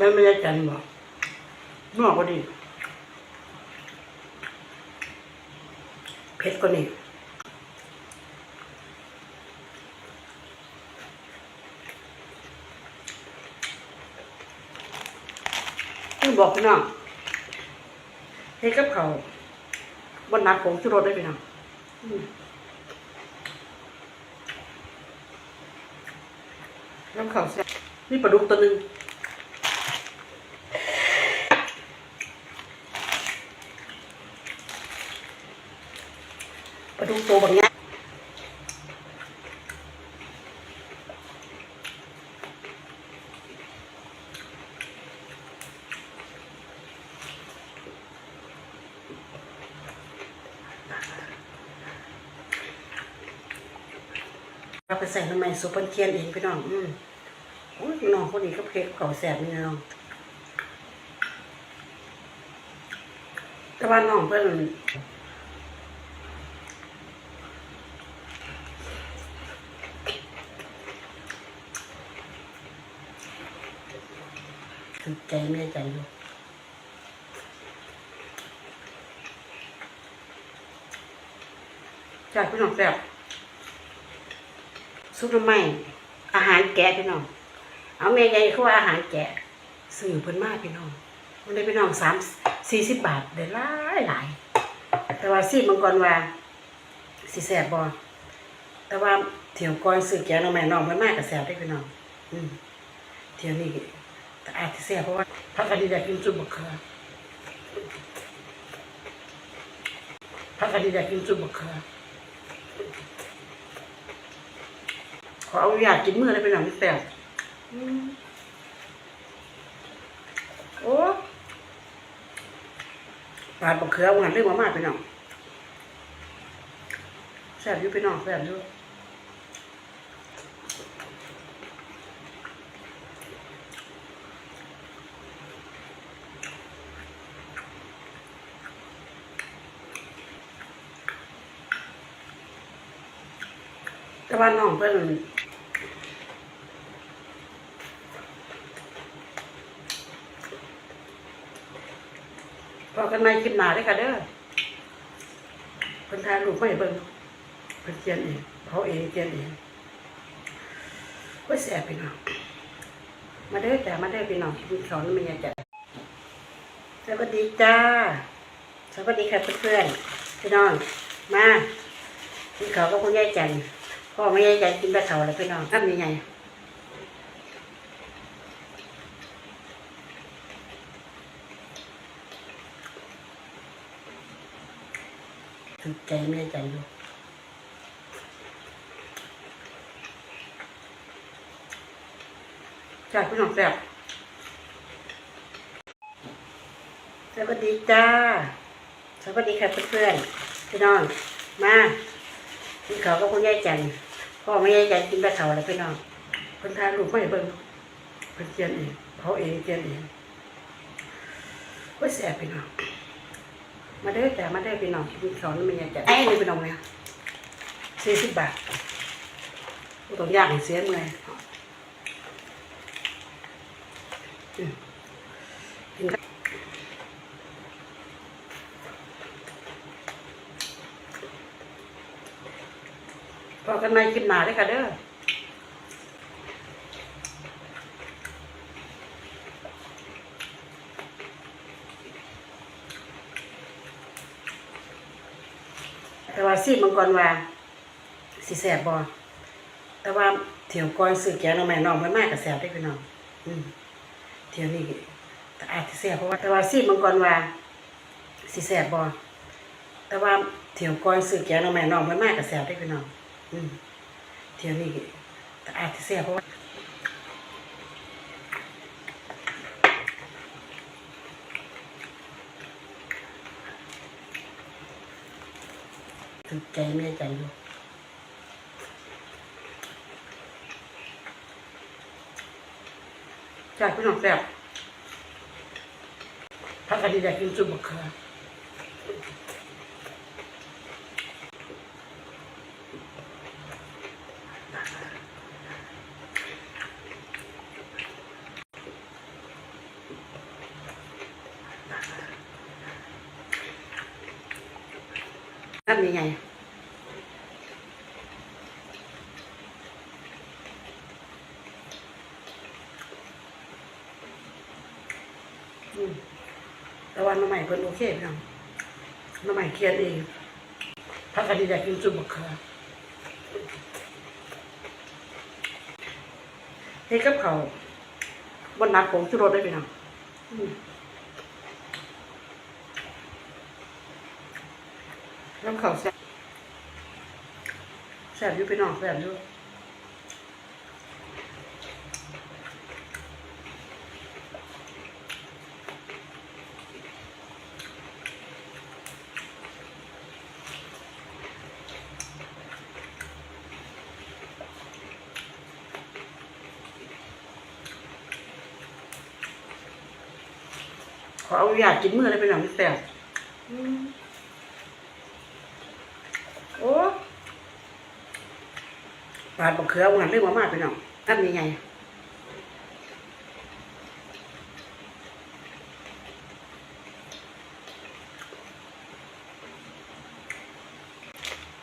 มันไม่ได้กันบอกนอกก็ดีเผ็ดกว่านี้คือบอกพี่น้องเฮ็ดกับเขาวบนนักผงชูรสได้พี่น้องน้ำข้าวแซ่บนี่ปลาดุกตัวหนึ่ง ลาดุกตัวบางอย่างเราไปใส่น้ำมันซุปเปอร์เทียนเองพี่น้อง อืมโอ้ยน้องคนนี้ก็เพกเขาแสบนี่น้องแต่ว่าน้องเพิ่อน คือใจไม่ใจอยู่จาพี่น้องแซ่บซุปน้ำไม้อาหารแกะพี่น้อง เอาแม่ใหญ่เขาว่าอาหารแกะสื่อเพิ่นมากพี่น้อง มันได้พี่น้องสามสี่สิบบาทได้หลายหลาย แต่ว่าซีมังกรว่าสิแซ่บบ่แต่ว่าเที่ยวก่อนซื้อแกะน้องแม่น้องเพิ่นมากกับแซ่บได้พี่น้อง อืมเที่ยวนี้ แต่อาจจะเสียเพราะว่าพักกันดีอยากกินจุ่มบะเขือพักกันดีอยากกินจุ่มบะเขือขอเอาอยากกินเมื่อไรเป็นหนังแสบอืมโอ้ปลาบะเขือหวานเรื่องมามากไปหน่องแสบอยู่ไปหน่องแสบอยู่ แต่ว่าน้องเพิ่นพอกันไม่คลิปหนาได้ค่ะเด้อเพิ่นถ่ายรูปไม่เบิ่งเพิ่นเขียนเองเขาเองเขียนเองโอ้ยแสบพี่น้องมาเด้อจ้ามาเด้อพี่น้องกินข้านี่มันยังจะสวัสดีจ้า สวัสดีค่ะเพื่อนๆพี่น้องมากินข้ากับคุณยายจันทร์ พ่อไม่ใหญ่กินแต่เขาเลยพี่น้องทำยังไงถึงใจไม่ใจอยู่จ้าพี่น้องแซ่บสวัสดีจ้า สวัสดีค่ะเพื่อนๆพี่น้อง มา กินข้ากับคุณยายจันพ่อไม่ยายจันกินแต่เขาเลยพี่น้องเพิ่นทานลูกไม่เบิ่งเพิ่นเขียนเองเขาเองเขียนเองโอ้ยแสบพี่น้องมาเด้อจ้ามาเด้พี่น้องกินข้านี่ไม่ยายจันไอ้นี่พี่น้องเนี่ยสี่สิบบาทบ่ต้องยากเสียเมื่อยอืมกินข้าวพ อกันไม่คลิปหนาได้อค่ะเด้อแต่ว่าซีมังกรว่าสิแสบบ่แต่ว่าเที่ยวก่อนซื้อแกน้องแม่น้องมันมากกับแสบได้พี่น้องอืมเที่ยวนี้แต่อาจจะแสบเพราะว่าแต่ว่าซีมังกรว่าสิแสบบ่แต่ว่าเที่ยวก่อนซื้อแกน้องแม่น้องมันมากกับแสบได้พี่น้อง เที่ยวนี้แต่อาจจะแสบเพราะว่าถึงใจไม่ใจอยู่จากพี่น้องแซ่บพักกันดีอยากกินจุ่มบะเขือ ทำยังไงต่ว่าน้องใหม่เพิ่นโอเคพี่น้องน้องใหม่เครียดเองพักกันดีอยากกินซุปบักเขือเฮ้กับเขาวบนนัดผงชูรสได้พี่น้องอืม น้ำเขาแซ่บแซ่บอยู่พี่น้องแซ่บอยู่ขอเอาอยากกินมือเลยพี่น้องแซ่บ โอ้ปาดบักเขือหวานเรื่องมามากพี่น้องทำยังไง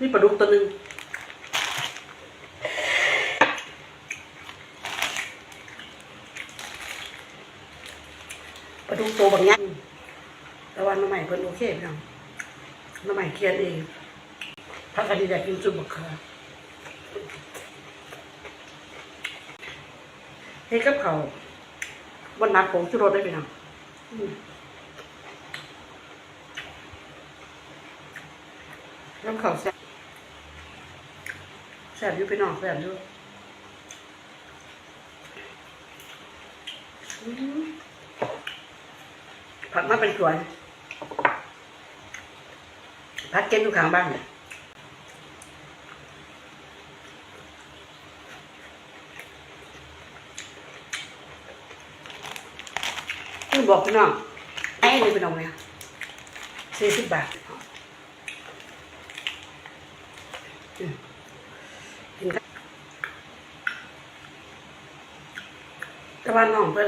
นี่ปลาดุกตัวหนึ่งปลาดุกตัวบางอย่างต่ว่าน้องใหม่เพิ่นโอเคพี่น้องน้องใหม่เคียดเอง พักกันอยากกินซุปบักเขือเฮ้ยกับเขาวบนนัดผงชูรสได้พี่น้องอืมน้ำเขาแซ่บแซ่บอยู่พี่น้องแซ่บอยู่อืมผักมาเป็นสวนผักเก็บอยู่ข้างบ้านเนี่ย คุณบอกพี่น้องไอ้นี่พี่น้องเนี่ยสี่สิบบาทอืมกินกันแต่ว่าน้องเพิ่น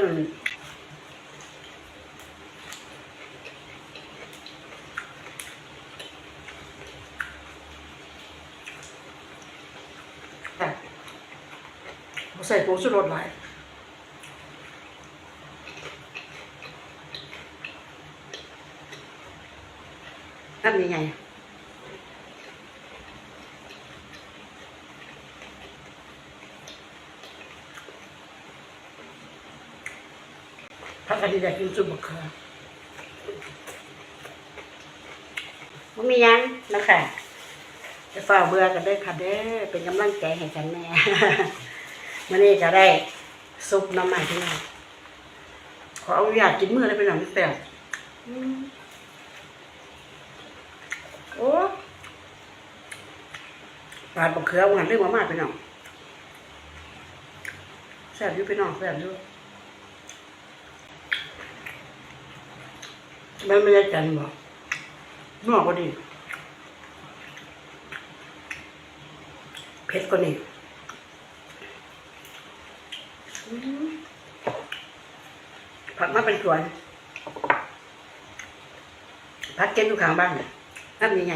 ใส่ผงชูรสหลาย ทำยังไงพักกันดีอยากกินซุปบักเขือมันมีหยังนะคะจะฝ่าเบื่อกันได้อค่ะเด้อเป็นกำลังใจให้กันแม่มื่อนี้จะได้ซุปน้ำใหม่ที่นี่ขออนุญาตกินมือเลยเป็นหนังแซ่บอืม โอ้ปาดบักเขือหวานเรื่องมามากไปน้องแซ่บอยู่ไปน้องแซ่บอยู่มันไม่ได้กันบอกนอกก็ดีเผ็ดกว่านี้อืมผักมาเป็นสวนผักเก็บอยู่ข้างบ้านเนี่ย ทำยังไง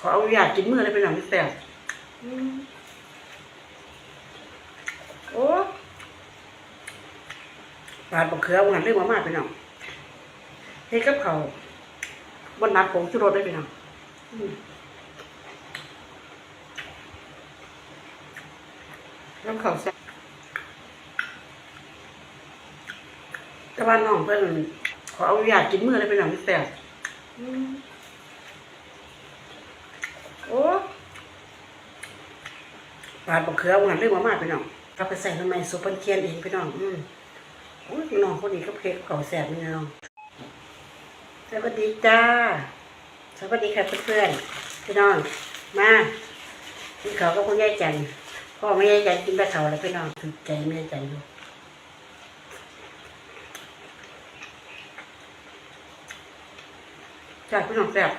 ขออนุญาตกินมือเลยเป็นหนังแซ่บอืมโอ้ปาดบักเขือหวานเรื่องมามากไปน้องเฮ้ยกับเขาว บนนัดผงชูรสได้ไปน้องอืมน้ำเขาวแซ่บแต่ว่าน้องเพิ่นขออนุญาตกินมือเลยเป็นหนังแซ่บอืมโอ้ปาดบักเขือหวานเรื่องมามากไปน้องเอาไปใส่ทำไมซุปเปอร์เคียนเองไปน้อง อืมโอ้ยน้องคนนี้ก็เพชรเขาวแซ่บนี่น้อง สวัสดีจ้า สวัสดีค่ะเพื่อนๆพี่น้อง มากินข้าก็คุณยายจันพ่อไม่ยายจันกินแต่ข้าแล้วพี่น้องถูกใจไม่ยายจันทร์อยู่จ้าพี่น้องแซ่บ